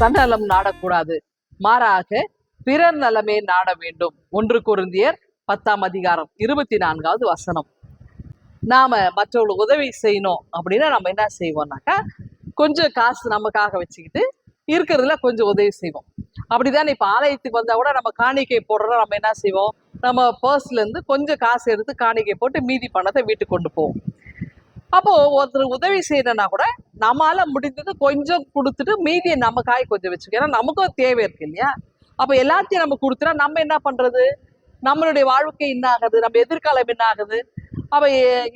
தன்னலம் நாடக்கூடாது. மாறாக பிறர் நலமே நாட வேண்டும். ஒன்று குருந்தியர் பத்தாம் அதிகாரம் இருபத்தி நான்காவது வசனம். நாம மற்றவங்களுக்கு உதவி செய்யணும் அப்படின்னா நம்ம என்ன செய்வோம்னாக்கா கொஞ்சம் காசு நமக்காக வச்சுக்கிட்டு இருக்கிறதுல கொஞ்சம் உதவி செய்வோம். அப்படிதான் இப்போ ஆலயத்துக்கு வந்தால் கூட நம்ம காணிக்கை போடுறோம் நம்ம என்ன செய்வோம்? நம்ம பர்ஸ்ல இருந்து கொஞ்சம் காசு எடுத்து காணிக்கை போட்டு மீதி பணத்தை வீட்டுக்கு கொண்டு போவோம். அப்போ ஒருத்தர் உதவி செய்யணும்னா கூட நம்மால முடிஞ்சது கொஞ்சம் கொடுத்துட்டு மீதியை காய் கொஞ்சம் வச்சுக்கோ ஏன்னா நமக்கும் தேவை இருக்கு இல்லையா? அப்ப எல்லாத்தையும் நம்ம கொடுத்துட்டா நம்ம என்ன பண்றது? நம்மளுடைய வாழ்க்கை என்ன ஆகுது? நம்ம எதிர்காலம் என்ன ஆகுது? அப்போ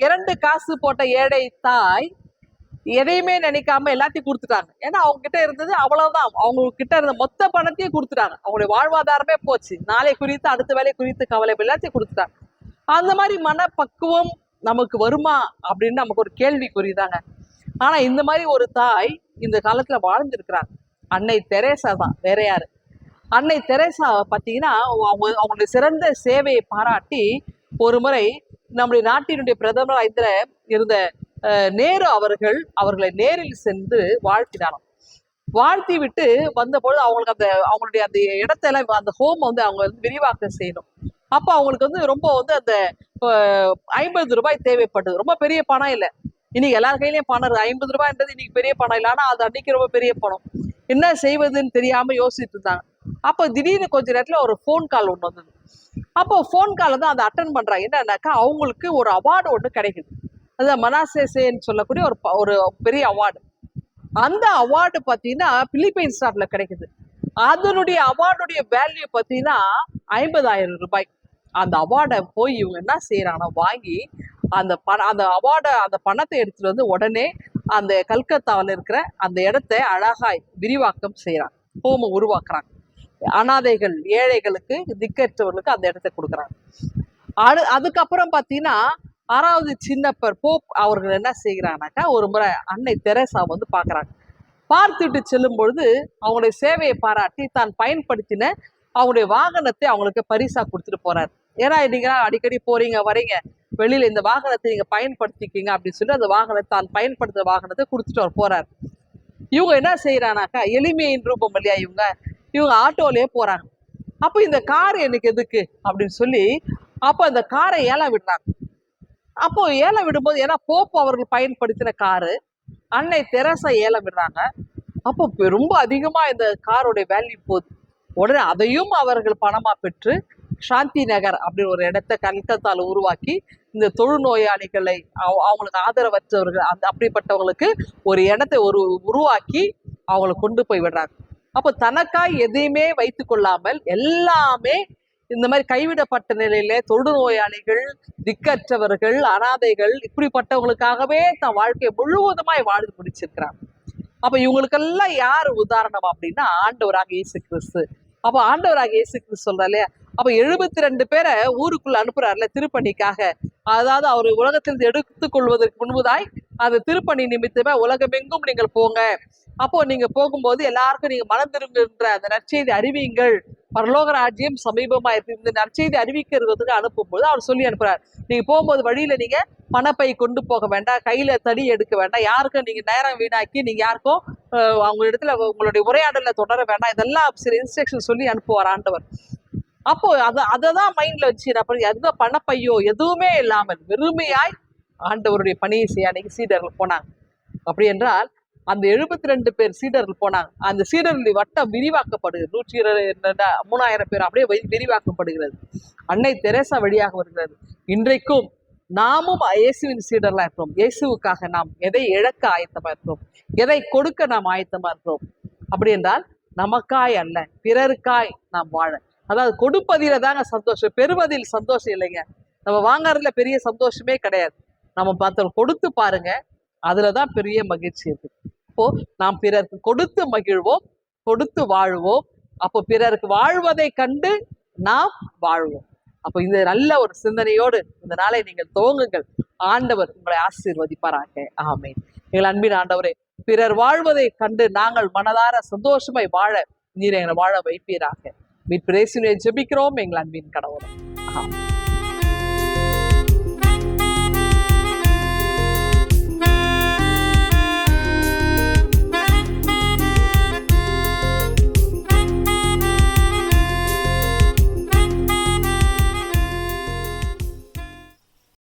இரண்டு காசு போட்ட ஏழை தாய் எதையுமே நினைக்காம எல்லாத்தையும் கொடுத்துட்டாங்க. ஏன்னா அவங்க கிட்ட இருந்தது அவ்வளவுதான். அவங்க கிட்ட இருந்த மொத்த பணத்தையும் கொடுத்துட்டாங்க. அவங்களுடைய வாழ்வாதாரமே போச்சு. நாளை குறித்து அடுத்த வேலை குறித்து கவலை எல்லாத்தையும் கொடுத்துட்டாங்க. அந்த மாதிரி மனப்பக்குவம் நமக்கு வருமா? அப்படின்னு நமக்கு ஒரு கேள்விக்குறிதாங்க ஆனா இந்த மாதிரி ஒரு தாய் இந்த காலத்துல வாழ்ந்திருக்கிறாங்க. அன்னை தெரேசா தான் வேற யாரு? அன்னை தெரேசா பார்த்தீங்கன்னா அவங்க அவங்களுடைய சிறந்த சேவையை பாராட்டி ஒரு முறை நம்முடைய நாட்டினுடைய பிரதமர் இந்த இருந்த அஹ், நேரு அவர்கள் அவர்களை நேரில் சென்று வாழ்த்தினாராம். வாழ்த்தி விட்டு வந்தபொழுது அவங்களுக்கு அந்த அவங்களுடைய அந்த இடத்துல அந்த ஹோம் வந்து அவங்க வந்து விரிவாக்கம் செய்யணும். அப்போ அவங்களுக்கு வந்து ரொம்ப வந்து அந்த ஐம்பது ரூபாய் தேவைப்பட்டது. ரொம்ப பெரிய பணம் இல்லை. இன்னைக்கு எல்லார் கையிலையும் பணம் இருக்குது. ஐம்பது ரூபாய்ன்றது இன்னைக்கு பெரிய பணம் இல்லை. ஆனா அது அன்னைக்கு ரொம்ப பெரிய பணம். என்ன செய்வதுன்னு தெரியாம யோசிச்சுட்டு இருந்தாங்க. அப்போ திடீர்னு கொஞ்ச நேரத்துல ஒரு ஃபோன் கால் ஒன்று வந்தது. அப்போ ஃபோன் கால் தான் அதை அட்டன் பண்றாங்க. என்னன்னாக்கா அவங்களுக்கு ஒரு அவார்டு ஒன்று கிடைக்குது. அது மனாசேசேன்னு சொல்லக்கூடிய ஒரு ஒரு பெரிய அவார்டு அந்த அவார்டு பார்த்தீங்கன்னா பிலிப்பைன்ஸ் நாட்டில் கிடைக்குது. அதனுடைய அவார்டுடைய வேல்யூ பார்த்தீங்கன்னா ஐம்பதாயிரம் ரூபாய். அந்த அவார்டை போய் இவங்க என்ன செய்யறாங்கன்னா வாங்கி அந்த பண அந்த அவார்டை அந்த பணத்தை எடுத்துகிட்டு வந்து உடனே அந்த கல்கத்தாவில் இருக்கிற அந்த இடத்த அழகாய் விரிவாக்கம் செய்கிறாங்க ஹோமம் உருவாக்குறாங்க அனாதைகள் ஏழைகளுக்கு திக்கற்றவர்களுக்கு அந்த இடத்த கொடுக்குறாங்க அடு அதுக்கப்புறம் பார்த்தீங்கன்னா ஆறாவது சின்னப்பர் போப் அவர்கள் என்ன செய்கிறாங்கனாக்கா ஒரு முறை அன்னை தெரசா வந்து பார்க்குறாங்க பார்த்துட்டு செல்லும் பொழுது அவங்களுடைய சேவையை பாராட்டி தான் பயன்படுத்தின அவங்களுடைய வாகனத்தை அவங்களுக்கு பரிசா கொடுத்துட்டு போறாரு. ஏன்னா நீங்க அடிக்கடி போறீங்க வரீங்க வெளியில இந்த வாகனத்தை நீங்க பயன்படுத்திக்கிங்க அப்படின்னு சொல்லி அந்த வாகனத்தை தான் பயன்படுத்துற வாகனத்தை கொடுத்துட்டு அவர் இவங்க என்ன செய்யறானாக்கா எளிமையின் ரூபம் இல்லையா இவங்க? இவங்க ஆட்டோலயே போறாங்க. அப்போ இந்த கார் எனக்கு எதுக்கு? அப்படின்னு சொல்லி அப்போ அந்த காரை ஏலம் விடுறாங்க. அப்போ ஏலம் விடும்போது ஏன்னா போப்பு அவர்கள் பயன்படுத்தின காரு அன்னை தெரசா ஏலம் விடுறாங்க. அப்போ ரொம்ப அதிகமா இந்த காரோடைய வேல்யூ போகுது. உடனே அதையும் அவர்கள் பணமா பெற்று சாந்தி நகர் அப்படின்னு ஒரு இடத்த கல்கத்தால உருவாக்கி இந்த தொழுநோயாளிகளை அவங்களுக்கு ஆதரவற்றவர்கள் அந்த அப்படிப்பட்டவங்களுக்கு ஒரு இடத்தை ஒரு உருவாக்கி அவங்கள கொண்டு போய் விடுறாங்க. அப்போ தனக்காய் எதையுமே வைத்து கொள்ளாமல் எல்லாமே இந்த மாதிரி கைவிடப்பட்ட நிலையில தொழுநோயாளிகள் திக்கற்றவர்கள் அனாதைகள் இப்படிப்பட்டவங்களுக்காகவே தன் வாழ்க்கையை முழுவதுமாய் வாழ்ந்து முடிச்சிருக்கிறாங்க. அப்ப இவங்களுக்கெல்லாம் யார் உதாரணம் அப்படின்னா ஆண்டவராக இயேசு கிறிஸ்து. அப்போ ஆண்டவராக இயேசு கிறிஸ்து சொல்றா இல்லையா? அப்ப எழுபத்தி ரெண்டு பேரை ஊருக்குள்ள அனுப்புறாருல திருப்பணிக்காக. அதாவது அவர் உலகத்திலிருந்து எடுத்துக் கொள்வதற்கு முன்புதாய் அந்த திருப்பணி நிமித்தமே உலகமெங்கும் நீங்கள் போங்க. அப்போ நீங்க போகும்போது எல்லாருக்கும் நீங்க மனம் திரும்புகின்ற அந்த நற்செய்தி அறிவியுங்கள். பரலோக ராஜ்யம் சமீபமா இருக்கு. இந்த நற்செய்தி அறிவிக்கிறதுக்கு அனுப்பும்போது அவர் சொல்லி அனுப்புறாரு. நீங்க போகும்போது வழியில நீங்க பணப்பை கொண்டு போக வேண்டாம். கையில தடி எடுக்க வேண்டாம். யாருக்கும் நீங்க நேரம் வீணாக்கி நீங்க யாருக்கும் அவங்க இடத்துல உங்களுடைய உரையாடல தொடர வேண்டாம். இதெல்லாம் சில இன்ஸ்ட்ரக்ஷன் சொல்லி அனுப்புவார் ஆண்டவர். அப்போ அதை அதை தான் மைண்ட்ல வச்சு நான் பண்ணி எந்த பணப்பையோ எதுவுமே இல்லாமல் வெறுமையாய் ஆண்டவருடைய பணியை செய்ய அன்னைக்கு சீடர்கள் போனாங்க. அப்படி என்றால் அந்த எழுபத்தி ரெண்டு பேர் சீடர்கள் போனாங்க. அந்த சீடர்களுடைய வட்டம் விரிவாக்கப்படுகிறது. நூற்றி இருபது மூணாயிரம் பேர் அப்படியே விரிவாக்கப்படுகிறது. அன்னை தெரேசா வழியாக வருகிறது. இன்றைக்கும் நாமும் இயேசுவின் சீடர்களா இருக்கிறோம். இயேசுவுக்காக நாம் எதை இழக்க ஆயத்தமா இருக்கிறோம்? எதை கொடுக்க நாம் ஆயத்தமா இருக்கிறோம்? அப்படி என்றால் நமக்காய் அல்ல பிறருக்காய் நாம் வாழ. அதாவது கொடுப்பதில தாங்க சந்தோஷம் பெறுவதில் சந்தோஷம் இல்லைங்க. நம்ம வாங்குறதுல பெரிய சந்தோஷமே கிடையாது. நம்ம பார்த்தோம் கொடுத்து பாருங்க அதுலதான் பெரிய மகிழ்ச்சி இருக்கு. அப்போ நாம் பிறருக்கு கொடுத்து மகிழ்வோம் கொடுத்து வாழ்வோம். அப்போ பிறருக்கு வாழ்வதை கண்டு நாம் வாழ்வோம். அப்போ இந்த நல்ல ஒரு சிந்தனையோடு இந்த நாளை நீங்கள் துவங்குங்கள். ஆண்டவர் உங்களை ஆசீர்வதிப்பாராக. ஆமை எங்கள் அன்பின் ஆண்டவரே பிறர் வாழ்வதை கண்டு நாங்கள் மனதார சந்தோஷமாய் வாழ நீர் எங்களை வாழ வைப்பீராக. மீட்பிரேசினை ஜெபிக்கிறோம். எங்கள் அன்பின் கடவுள். ஆமென்.